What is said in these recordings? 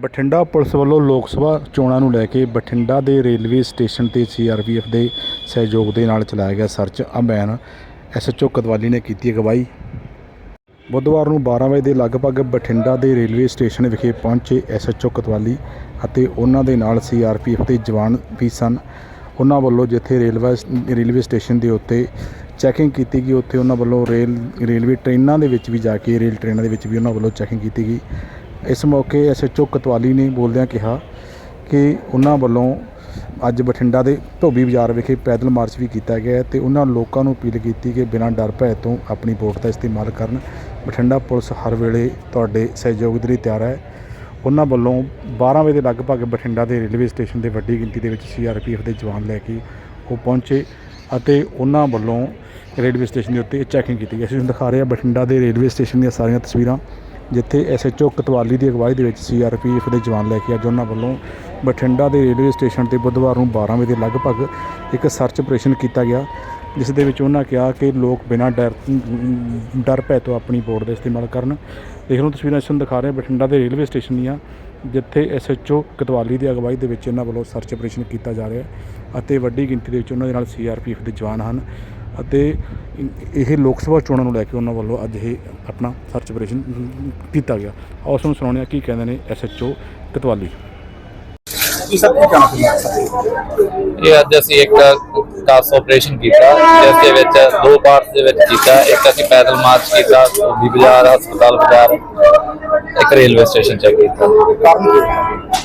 Bathinda police ਵੱਲੋਂ ਲੋਕ ਸਭਾ ਚੋਣਾਂ ਨੂੰ ਲੈ ਕੇ ਬਠਿੰਡਾ ਦੇ ਰੇਲਵੇ ਸਟੇਸ਼ਨ ਤੇ ਸੀਆਰਪੀਐਫ ਦੇ ਸਹਿਯੋਗ ਦੇ ਨਾਲ ਚਲਾਇਆ ਗਿਆ ਸਰਚ ਅਭਿਆਨ। ਐਸਐਚਓ ਕਤਵਾਲੀ ਨੇ ਕੀਤੀ ਅਗਵਾਈ। ਬੁੱਧਵਾਰ ਨੂੰ 12 ਵਜੇ ਦੇ ਲਗਭਗ ਬਠਿੰਡਾ ਦੇ ਰੇਲਵੇ ਸਟੇਸ਼ਨ ਵਿਖੇ ਪਹੁੰਚੇ ਐਸਐਚਓ ਕਤਵਾਲੀ ਅਤੇ ਉਹਨਾਂ ਦੇ ਨਾਲ ਸੀਆਰਪੀਐਫ ਦੇ ਜਵਾਨ ਵੀ ਸਨ। ਉਹਨਾਂ ਵੱਲੋਂ ਜਿੱਥੇ ਰੇਲਵੇ ਰੇਲਵੇ ਸਟੇਸ਼ਨ ਦੇ ਉੱਤੇ ਚੈਕਿੰਗ ਕੀਤੀ ਗਈ, ਉੱਥੇ ਉਹਨਾਂ ਵੱਲੋਂ ਰੇਲ, ਰੇਲਵੇ ਟ੍ਰੇਨਾਂ ਦੇ ਵਿੱਚ ਵੀ ਜਾ ਕੇ, ਰੇਲ ਟ੍ਰੇਨਾਂ ਦੇ ਵਿੱਚ ਵੀ ਉਹਨਾਂ ਵੱਲੋਂ ਚੈਕਿੰਗ ਕੀਤੀ ਗਈ। ਇਸ ਮੌਕੇ ਐਸਐਚਓ ਕਤਵਾਲੀ ਨੇ ਬੋਲਦਿਆਂ ਕਿਹਾ ਕਿ ਉਹਨਾਂ ਵੱਲੋਂ ਅੱਜ ਬਠਿੰਡਾ ਦੇ ਧੋਬੀ ਬਾਜ਼ਾਰ ਵਿਖੇ ਪੈਦਲ ਮਾਰਚ ਵੀ ਕੀਤਾ ਗਿਆ ਹੈ ਤੇ ਉਹਨਾਂ ਲੋਕਾਂ ਨੂੰ ਅਪੀਲ ਕੀਤੀ ਕਿ ਬਿਨਾਂ ਡਰ ਭੈ ਤੋਂ ਆਪਣੀ ਵੋਟ ਦਾ ਇਸਤੇਮਾਲ ਕਰਨ। ਬਠਿੰਡਾ ਪੁਲਿਸ ਹਰ ਵੇਲੇ ਤੁਹਾਡੇ ਸਹਿਯੋਗ ਦੇ ਲਈ ਤਿਆਰ ਹੈ। ਉਹਨਾਂ ਵੱਲੋਂ 12 ਵਜੇ ਦੇ ਲਗਭਗ ਬਠਿੰਡਾ ਦੇ ਰੇਲਵੇ ਸਟੇਸ਼ਨ ਦੇ ਵੱਡੀ ਗਿਣਤੀ ਦੇ ਵਿੱਚ ਸੀਆਰਪੀਐਫ ਦੇ ਜਵਾਨ ਲੈ ਕੇ ਉਹ ਪਹੁੰਚੇ ਅਤੇ ਉਹਨਾਂ ਵੱਲੋਂ ਰੇਲਵੇ ਸਟੇਸ਼ਨ ਦੇ ਉੱਤੇ ਚੈਕਿੰਗ ਕੀਤੀ ਗਈ। ਅਸੀਂ ਤੁਹਾਨੂੰ ਦਿਖਾ ਰਹੇ ਹਾਂ ਬਠਿੰਡਾ ਦੇ ਰੇਲਵੇ ਸਟੇਸ਼ਨ ਦੀਆਂ ਸਾਰੀਆਂ ਤਸਵੀਰਾਂ। ਜਿੱਥੇ ਐਸਐਚਓ ਕਤਵਾਲੀ ਦੀ ਅਗਵਾਈ ਦੇ ਵਿੱਚ ਸੀਆਰਪੀਐਫ ਦੇ ਜਵਾਨ ਲੈ ਕੇ ਅੱਜ ਉਹਨਾਂ ਵੱਲੋਂ ਬਠਿੰਡਾ ਦੇ ਰੇਲਵੇ ਸਟੇਸ਼ਨ ਤੇ ਬੁੱਧਵਾਰ ਨੂੰ 12 ਵਜੇ ਦੇ ਲਗਭਗ ਇੱਕ ਸਰਚ ਆਪਰੇਸ਼ਨ ਕੀਤਾ ਗਿਆ, ਜਿਸ ਦੇ ਵਿੱਚ ਉਹਨਾਂ ਕਿਹਾ ਕਿ ਲੋਕ ਬਿਨਾਂ ਡਰ ਡਰ ਭੈ ਤੋਂ ਆਪਣੀ ਬੋਰਡ ਦਾ ਇਸਤੇਮਾਲ ਕਰਨ। ਦੇਖ ਲਓ ਤਸਵੀਰਾਂ ਇਸ ਨੂੰ ਦਿਖਾ ਰਹੇ ਬਠਿੰਡਾ ਦੇ ਰੇਲਵੇ ਸਟੇਸ਼ਨ ਦੀਆਂ, ਜਿੱਥੇ ਐਸਐਚਓ ਕਤਵਾਲੀ ਦੀ ਅਗਵਾਈ ਦੇ ਵਿੱਚ ਇਹਨਾਂ ਵੱਲੋਂ ਸਰਚ ਆਪਰੇਸ਼ਨ ਕੀਤਾ ਜਾ ਰਿਹਾ ਹੈ ਅਤੇ ਵੱਡੀ ਗਿਣਤੀ ਦੇ ਵਿੱਚ ਉਹਨਾਂ ਦੇ ਨਾਲ ਸੀਆਰਪੀਐਫ ਦੇ ਜਵਾਨ ਹਨ। ਅਤੇ ਇਹ ਲੋਕ ਸਭਾ ਚੋਣਾਂ ਨੂੰ ਲੈ ਕੇ ਉਹਨਾਂ ਵੱਲੋਂ ਅੱਜ ਇਹ ਆਪਣਾ ਸਰਚ ਆਪਰੇਸ਼ਨ ਕੀਤਾ ਗਿਆ। ਆਓ ਉਸ ਨੂੰ ਸੁਣਾਉਂਦੇ ਹਾਂ ਕੀ ਕਹਿੰਦੇ ਨੇ ਐਸਐਚਓ ਕਤਵਾਲੀ। ਇਹ ਅੱਜ ਅਸੀਂ ਇੱਕ ਕਾਸ ਆਪਰੇਸ਼ਨ ਕੀਤਾ ਜਿਸ ਦੇ ਵਿੱਚ ਦੋ ਪਾਰਟਸ ਦੇ ਵਿੱਚ ਕੀਤਾ। ਇੱਕ ਅਸੀਂ ਪੈਦਲ ਮਾਰਚ ਕੀਤਾ ਵੀ ਬਾਜ਼ਾਰ ਹਸਪਤਾਲ ਬਾਜ਼ਾਰ। ਇੱਕ ਰੇਲਵੇ ਸਟੇਸ਼ਨ ਚੈੱਕ ਕੀਤਾ?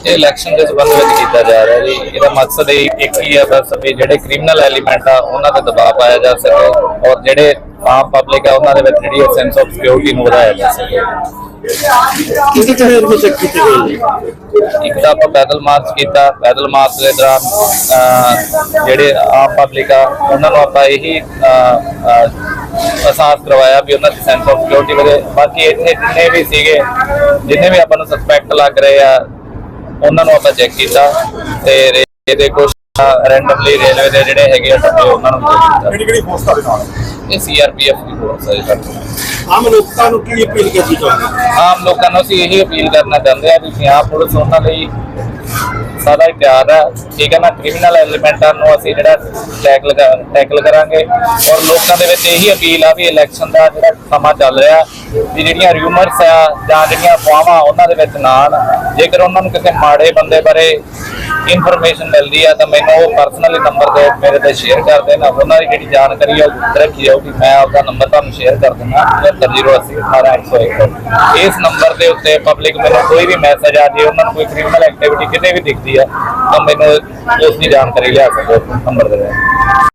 ਇਹ ਇਲੈਕਸ਼ਨ ਦੇ ਸੰਬੰਧ ਵਿੱਚ ਕੀਤਾ ਜਾ ਰਿਹਾ ਜੀ। ਇਹਦਾ ਮਕਸਦ ਇਹ ਇੱਕ ਹੀ ਹੈ ਬਸ ਵੀ ਜਿਹੜੇ ਕ੍ਰਿਮੀਨਲ ਐਲੀਮੈਂਟ ਆ ਉਹਨਾਂ ਤੇ ਦਬਾਅ ਪਾਇਆ ਜਾ ਸਕੇ ਔਰ ਜਿਹੜੇ ਆਮ ਪਬਲਿਕ ਆ ਉਹਨਾਂ ਦੇ ਵਿੱਚ ਜਿਹੜੀ ਸੈਂਸ ਆਫ ਸਿਕਿਉਰਿਟੀ ਨੂੰ ਵਧਾਇਆ ਜਾ ਸਕੇ। ਕੀ ਕੀ ਚੀਜ਼ਾਂ ਇਹਦੇ ਚੈੱਕ ਕੀਤੀ ਇੱਕ ਤਾਂ ਆਪਾਂ ਪੈਦਲ ਮਾਰਚ ਕੀਤਾ। ਪੈਦਲ ਮਾਰਚ ਦੇ ਦੌਰਾਨ ਜਿਹੜੇ ਆਮ ਪਬਲਿਕ ਆ ਉਹਨਾਂ ਨੂੰ ਆਪਾਂ ਇਹੀ ਅਹਿਸਾਸ ਕਰਵਾਇਆ ਵੀ ਉਹਨਾਂ ਦੀ ਸੈਂਸ ਆਫ ਸਿਕਿਉਰਿਟੀ ਵਧੇ ਬਾਕੀ ਇੱਥੇ ਜਿੰਨੇ ਵੀ ਸੀਗੇ ਜਿੰਨੇ ਵੀ ਆਪਾਂ ਨੂੰ ਸਸਪੈਕਟ ਲੱਗ ਰਹੇ ਆ ਉਹਨਾਂ ਨੂੰ ਆਪਾਂ ਚੈੱਕ ਕੀਤਾ ਤੇ ਰੇ- ਦੇ ਕੁਝ ਰੈਂਡਮਲੀ ਰੇਲਵੇ ਦੇ ਜਿਹੜੇ ਹੈਗੇ ਆ ਡੱਬੇ ਉਹਨਾਂ ਨੂੰ ਕੀਤਾ ਕਿਹੜੀ ਕਿਹੜੀ ਫੋਰਸ ਤੁਹਾਡੇ ਨਾਲ? ਇਹ ਸੀਆਰਪੀਐਫ ਦੀ ਫੋਰਸ ਹੈ ਜੀ। ਆਮ ਲੋਕਾਂ ਨੂੰ ਕੀ ਅਪੀਲ ਕਰਨੀ ਚਾਹੁੰਦੇ? ਆਮ ਲੋਕਾਂ ਨੂੰ ਅਸੀਂ ਇਹੀ ਅਪੀਲ ਕਰਨਾ ਚਾਹੁੰਦੇ ਆ ਵੀ ਪੰਜਾਬ ਪੁਲਿਸ ਉਹਨਾਂ ਲਈ ਸਦਾ ਹੀ ਤਿਆਰ ਹੈ ਠੀਕ ਹੈ ਨਾ? ਕ੍ਰਿਮੀਨਲ ਐਲੀਮੈਂਟਾਂ ਨੂੰ ਅਸੀਂ ਜਿਹੜਾ ਟੈਕਲ ਟੈਕਲ ਕਰਾਂਗੇ। ਔਰ ਲੋਕਾਂ ਦੇ ਵਿੱਚ ਇਹੀ ਅਪੀਲ ਆ ਵੀ ਇਲੈਕਸ਼ਨ ਦਾ ਜਿਹੜਾ ਸਮਾਂ ਚੱਲ ਰਿਹਾ, ਵੀ ਜਿਹੜੀਆਂ ਰਿਊਮਰਸ ਆ ਜਾਂ ਜਿਹੜੀਆਂ ਅਫਵਾਹਾਂ ਉਹਨਾਂ ਦੇ ਵਿੱਚ ਨਾ ਆਉਣ। ਜੇਕਰ ਉਹਨਾਂ ਨੂੰ ਕਿਸੇ ਮਾੜੇ ਬੰਦੇ ਬਾਰੇ ਇਨਫੋਰਮੇਸ਼ਨ ਮਿਲਦੀ ਆ ਤਾਂ ਮੈਨੂੰ ਉਹ ਪਰਸਨਲੀ ਨੰਬਰ 'ਤੇ ਮੇਰੇ ਤੇ ਸ਼ੇਅਰ ਕਰ ਦੇਣਾ ਉਹਨਾਂ ਦੀ ਜਿਹੜੀ ਜਾਣਕਾਰੀ ਆ ਉਹ ਗੁਪਤ ਰੱਖੀ ਜਾਊਗੀ ਮੈਂ ਆਪਦਾ ਨੰਬਰ ਤੁਹਾਨੂੰ ਸ਼ੇਅਰ ਕਰ ਦਿੰਦਾ 7080181 ਇਸ ਨੰਬਰ ਦੇ ਉੱਤੇ ਪਬਲਿਕ ਮੈਨੂੰ ਕੋਈ ਵੀ ਮੈਸੇਜ ਆ ਜੇ ਉਹਨਾਂ ਨੂੰ ਕੋਈ ਕ੍ਰਿਮੀਨਲ ਐਕਟੀਵਿਟੀ ਕਿਤੇ ਵੀ ਦਿਖਦੀ ਆ ਤਾਂ ਮੈਨੂੰ ਉਸ ਦੀ ਜਾਣਕਾਰੀ ਲਿਆ ਸਕੋ ਨੰਬਰ ਦੇ ਵਿੱਚ